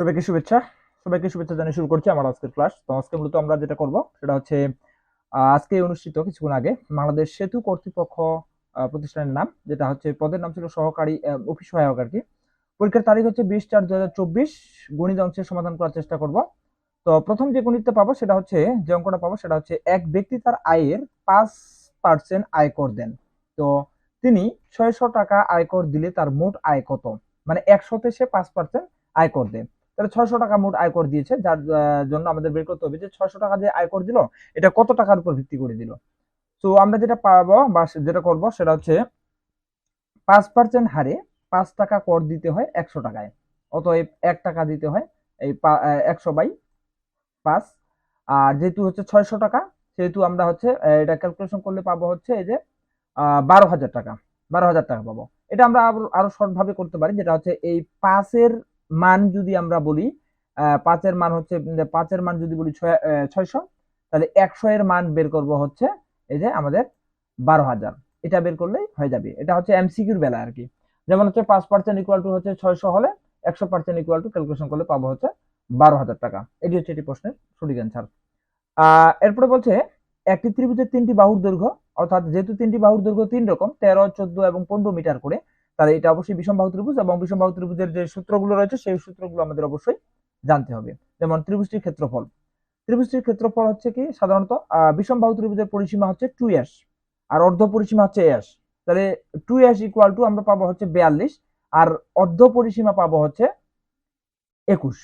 সবাইকে শুভেচ্ছা। সবাইকে শুভেচ্ছা জানিয়ে শুরু করছি আমার আজকের ক্লাস তো আজকে মূলত আমরা যেটা করব, সেটা হচ্ছে আজকে অনুষ্ঠিত কিছুক্ষণ আগে বাংলাদেশ সেতু কর্তৃপক্ষ প্রতিষ্ঠানের নাম, যেটা হচ্ছে, পদের নাম ছিল সহকারী অফিস সহায়ক আর কি। পরীক্ষার তারিখ হচ্ছে বিশ চার দু হাজার চব্বিশ। গণিত অংশের সমাধান করার চেষ্টা করব। তো প্রথম যে গণিতটা পাবো, সেটা হচ্ছে, যে অঙ্কটা পাবো, সেটা হচ্ছে, এক ব্যক্তি তার আয়ের পাঁচ পার্সেন্ট আয়কর দেন। তো তিনি ছয়শো টাকা আয়কর দিলে তার মোট আয় কত? মানে একশোতে সে পাঁচ পার্সেন্ট আয়কর দেন তাহলে ছয়শো টাকা মোট আয়কর দিয়েছে, যার জন্য আমাদের বের করতে হবে যে ছয়শো টাকা যে আয়কর দিল, এটা কত টাকার উপর ভিত্তি করে দিল। তো আমরা যেটা পাবো বা যেটা করব সেটা হচ্ছে পাঁচ পার্সেন্ট হারে পাঁচ টাকা কর দিতে হয় একশো টাকায়। অতএব এক টাকা দিতে হয় এই একশো বাই পাঁচ। আর যেহেতু হচ্ছে ছয়শো টাকা, সেহেতু আমরা হচ্ছে এটা ক্যালকুলেশন করলে পাবো হচ্ছে এই যে বারো হাজার টাকা, বারো হাজার টাকা পাবো। এটা আমরা আরো- আরও শর্ট ভাবে করতে পারি, যেটা হচ্ছে এই পাঁচের মান যদি আমরা বলি পাঁচের মান হচ্ছে পাঁচের মান যদি বলি ছয় ছয়শো, তাহলে একশো এর মান বের করব হচ্ছে এই যে আমাদের বারো হাজার। এটা বের করলেই হয়ে যাবে। এটা হচ্ছে এমসিকিউর বেলা আর কি। যেমন হচ্ছে পাঁচ পার্সেন্ট ইকুয়াল টু হচ্ছে ছয়শো হলে একশো পার্সেন্ট ইকুয়াল টু ক্যালকুলেশন করলে পাবো হচ্ছে বারো হাজার টাকা। এটি হচ্ছে এটি প্রশ্নের সঠিক অ্যান্সার এরপরে বলছে, একটি ত্রিভুজের তিনটি বাহুর দৈর্ঘ্য, অর্থাৎ যেহেতু তিনটি বাহুর দৈর্ঘ্য তিন রকম, তেরো, চোদ্দ এবং পনেরো মিটার করে তাহলে এটা অবশ্যই বিষমবাহু ত্রিভুজ এবং বিষমবাহু ত্রিভুজের যে সূত্রগুলো রয়েছে সেই সূত্রগুলো আমাদের অবশ্যই জানতে হবে। যেমন ত্রিভুজটির ক্ষেত্রফল। ত্রিভুজটির ক্ষেত্রফল হচ্ছে কি? সাধারণত আহ, বিষমবাহু ত্রিভুজের পরিসীমা হচ্ছে টু এস আর অর্ধ পরিসীমা হচ্ছে এস তাহলে টু এস ইকুয়াল টু আমরা পাবো হচ্ছে বিয়াল্লিশ আর অর্ধ পরিসীমা পাবো হচ্ছে একুশ।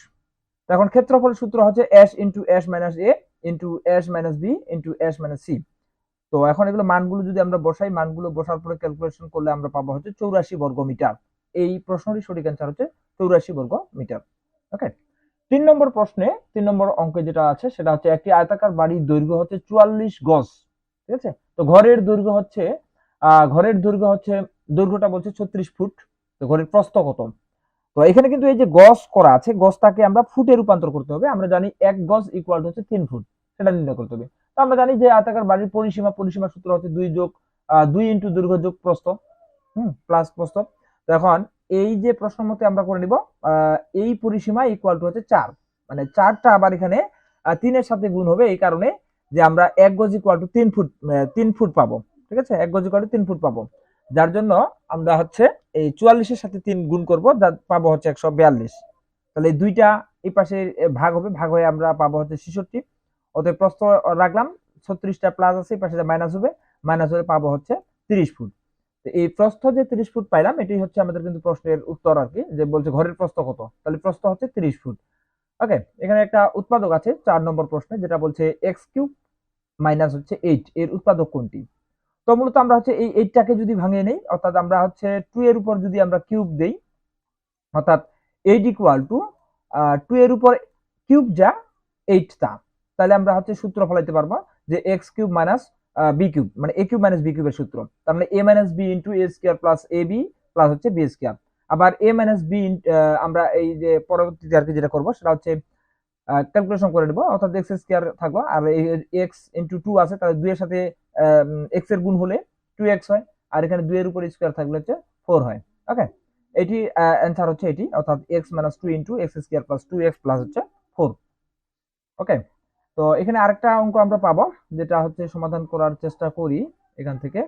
এখন ক্ষেত্রফল সূত্র হচ্ছে S into S minus A into S minus B into S minus C তো এখন এগুলো মানগুলো যদি আমরা বসাই, মানগুলো বসার পরে ক্যালকুলেশন করলে আমরা পাবো হচ্ছে চৌরাশি বর্গ মিটার। এই প্রশ্নটি সঠিক অ্যান্সার হচ্ছে চৌরাশি বর্গ মিটার। ওকে তিন নম্বর প্রশ্নে, তিন নম্বর অঙ্কে যেটা আছে, সেটা হচ্ছে একটি আয়তাকার বাড়ির দৈর্ঘ্য হচ্ছে চুয়াল্লিশ গজ। ঠিক আছে? তো ঘরের দৈর্ঘ্য হচ্ছে ঘরের দৈর্ঘ্য হচ্ছে, দৈর্ঘ্যটা বলছে ছত্রিশ ফুট। তো ঘরের প্রস্থ কত? তো এখানে কিন্তু এই যে গজ করা আছে, গজটাকে আমরা ফুটে রূপান্তর করতে হবে। আমরা জানি এক গজ ইকুয়াল হচ্ছে তিন ফুট। সেটা নির্ণয় করতে হবে। তো আমরা জানি যে আয়তাকার বাড়ির পরিসীমা পরিসীমা সূত্র হচ্ছে দুই যোগ দুই ইন্টু দৈর্ঘ্য যোগ প্রস্থ, হুম প্লাস প্রস্থ। তো এখন এই যে প্রশ্ন মতে আমরা করে নিব এই পরিসীমা ইকুয়াল টু হচ্ছে চার। মানে চারটা আবার এখানে তিনের সাথে গুণ হবে এই কারণে যে আমরা এক গজ ইকুয়াল টু তিন ফুট তিন ফুট পাবো, ঠিক আছে? এক গজ ইকুয়াল টু তিন ফুট পাবো। যার জন্য আমরা হচ্ছে এই চুয়াল্লিশের সাথে তিন গুণ করব, যা পাবো হচ্ছে একশো বিয়াল্লিশ। তাহলে এই দুইটা এই পাশে ভাগ হবে, ভাগ হয়ে আমরা পাবো হচ্ছে ছেষট্টি। অতএব প্রস্থ রাখলাম, ছত্রিশটা প্লাস আছে পাশে মাইনাস হবে মাইনাস হলে পাবো হচ্ছে তিরিশ ফুট। তো এই প্রস্থ যে তিরিশ ফুট পাইলাম, এটাই হচ্ছে আমাদের কিন্তু প্রশ্নের উত্তর আর কি, যে বলছে ঘরের প্রস্থ কত? তাহলে প্রস্থ হচ্ছে তিরিশ ফুট। ওকে এখানে একটা উৎপাদক আছে, চার নম্বর প্রশ্নে, যেটা বলছে এক্স কিউব মাইনাস হচ্ছে এইট এর উৎপাদক কোনটি? তো মূলত আমরা হচ্ছে এই এইটটাকে যদি ভাঙিয়ে নেই, অর্থাৎ আমরা হচ্ছে টু এর উপর যদি আমরা কিউব দেই, অর্থাৎ এইট ইকুয়াল টু টু এর উপর কিউব যা এইট তা তাহলে আমরা হচ্ছে সূত্র ফলাইতে পারব যে X cube minus B cube মানে এ কিউব মাইনাস বি কিউবের সূত্র। তার মানে A minus B into A square plus A B plus হচ্ছে বি স্কোয়ার আবার এ মাইনাস বি আমরা এই যে পরবর্তীতে আর কি যেটা করব, সেটা হচ্ছে ক্যালকুলেশন করে নেব। অর্থাৎ এক্স স্কোয়ার থাকব, আর এক্স ইন্টু টু আছে, তাহলে দুইয়ের সাথে এক্সের গুণ হলে টু এক্স হয়, আর এখানে দুইয়ের উপর স্কোয়ার থাকলে হচ্ছে ফোর হয়। ওকে? এটি অ্যান্সার হচ্ছে এটি, অর্থাৎ X minus two into X square plus two X plus হচ্ছে ফোর ওকে? তো এখানে আরেকটা অঙ্ক আমরা পাবো, যেটা হচ্ছে সমাধান করার চেষ্টা করি এখান থেকে।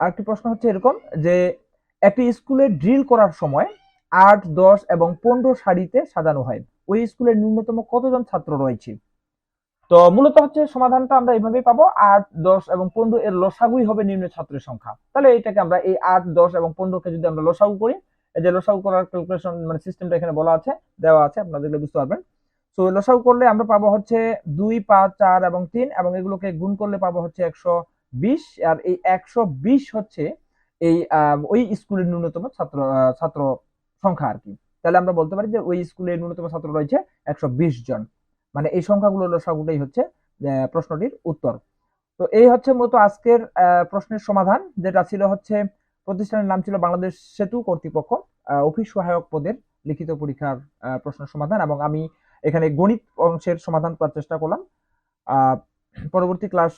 আরেকটি প্রশ্ন হচ্ছে এরকম যে, একটি স্কুলে ড্রিল করার সময় আট, দশ এবং পনেরো সারিতে সাজানো হয়। ওই স্কুলের ন্যূনতম কতজন ছাত্র রয়েছে? তো মূলত হচ্ছে সমাধানটা আমরা এইভাবেই পাবো, আট, দশ এবং পনেরো এর লসাগুই হবে নিম্ন ছাত্রের সংখ্যা। তাহলে এটাকে আমরা এই আট, দশ এবং পনেরোকে যদি আমরা লসাগু করি, এই যে লসাগু করার ক্যালকুলেশন মানে সিস্টেমটা এখানে বলা আছে, দেওয়া আছে, আপনারা দেখলে বুঝতে পারবেন। সো লসাগু করলে আমরা পাবো হচ্ছে দুই পাঁচ চার এবং তিন এবং এগুলোকে গুণ করলে পাবো হচ্ছে একশো বিশ আর এই একশো বিশ হচ্ছে এই ওই স্কুলের ন্যূনতম ছাত্র ছাত্র সংখ্যা আর কি। তাহলে আমরা বলতে পারি যে ওই স্কুলের ন্যূনতম ছাত্র রয়েছে একশো বিশ জন। মানে এই সংখ্যাগুলো লসাগুটাই হচ্ছে প্রশ্নটির উত্তর। তো এই হচ্ছে মূলত আজকের প্রশ্নের সমাধান যেটা ছিল হচ্ছে প্রতিষ্ঠানের নাম ছিল বাংলাদেশ সেতু কর্তৃপক্ষ অফিস সহায়ক পদের লিখিত পরীক্ষার আহ, প্রশ্নের সমাধান এবং আমি এখানে গণিত অংশের সমাধান করার চেষ্টা করলাম। পরবর্তী ক্লাস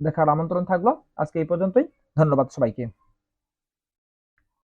দেখার আমন্ত্রণ থাকল। আজকে এই পর্যন্তই। ধন্যবাদ সবাইকে।